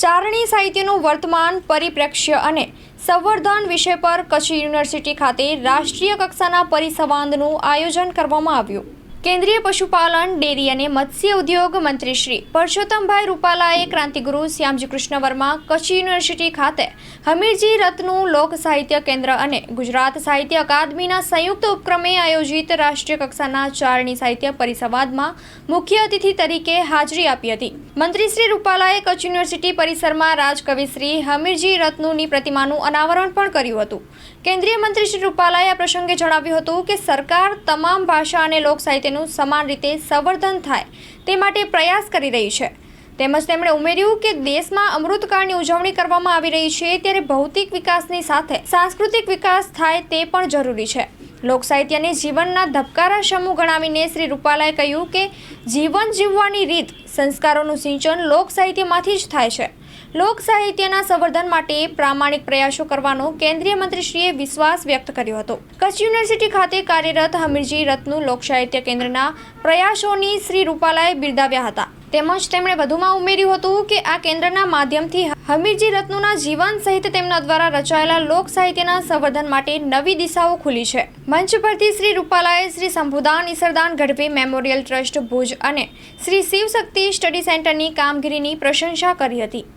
ચારણી સાહિત્યનું વર્તમાન, પરિપ્રેક્ષ્ય અને સંવર્ધન વિષય પર કચ્છ યુનિવર્સિટી ખાતે રાષ્ટ્રીય કક્ષાના પરિસંવાદનું આયોજન કરવામાં આવ્યું. કેન્દ્રીય પશુપાલન, ડેરી અને મત્સ્ય ઉદ્યોગ મંત્રી શ્રી પરસોત્તમભાઈ રૂપાલાએ ક્રાંતિગુરુ શ્યામજી કૃષ્ણ વર્મા કચ્છ યુનિવર્સિટી ખાતે હમીરજી રત્નું લોક સાહિત્ય કેન્દ્ર અને ગુજરાત સાહિત્ય અકાદમીના સંયુક્ત ઉપક્રમે આયોજિત રાષ્ટ્રીય કક્ષાના ચારણી સાહિત્ય પરિસંવાદમાં મુખ્ય અતિથિ તરીકે હાજરી આપી હતી. મંત્રી શ્રી રૂપાલાએ કચ્છ યુનિવર્સિટી પરિસરમાં રાજકવિ શ્રી હમીરજી રત્નુની પ્રતિમાનું અનાવરણ પણ કર્યું હતું. કેન્દ્રીય મંત્રી શ્રી રૂપાલાએ આ પ્રસંગે જણાવ્યું હતું કે સરકાર તમામ ભાષા અને લોક સાહિત્યનું સમાન રીતે સંવર્ધન થાય તે માટે પ્રયાસ કરી રહી છે. તેમજ તેમણે ઉમેર્યું કે દેશમાં અમૃતકાળની ઉજવણી કરવામાં આવી રહી છે ત્યારે ભૌતિક વિકાસની સાથે સાંસ્કૃતિક વિકાસ થાય તે પણ જરૂરી છે. લોક સાહિત્યને જીવનના ધબકારા સમૂહ ગણાવીને શ્રી રૂપાલાએ કહ્યું કે જીવન જીવવાની રીત સંસ્કારોનું સિંચન લોક સાહિત્યમાંથી જ થાય છે. લોક સાહિત્યના સંવર્ધન માટે પ્રામાણિક પ્રયાસો કરવાનો કેન્દ્રીય મંત્રીશ્રીએ વિશ્વાસ વ્યક્ત કર્યો હતો. કચ્છ યુનિવર્સિટી ખાતે કાર્યરત હમીરજી રત્નુ લોક સાહિત્ય કેન્દ્રના પ્રયાસોની શ્રી રૂપાલાએ બિરદાવ્યા હતા. તેમજ તેમણે વધુમાં ઉમેર્યું હતું કે આ કેન્દ્રના માધ્યમથી હમીરજી રત્નુના જીવન સહિત તેમના દ્વારા રચાયેલા લોક સાહિત્યના સંવર્ધન માટે નવી દિશાઓ ખુલી છે. મંચ પરથી શ્રી રૂપાલાએ શ્રી સંભુદાન ઈસરદાન ગઢવી મેમોરિયલ ટ્રસ્ટ ભુજ અને શ્રી શિવશક્તિ સ્ટડી સેન્ટરની કામગીરીની પ્રશંસા કરી હતી.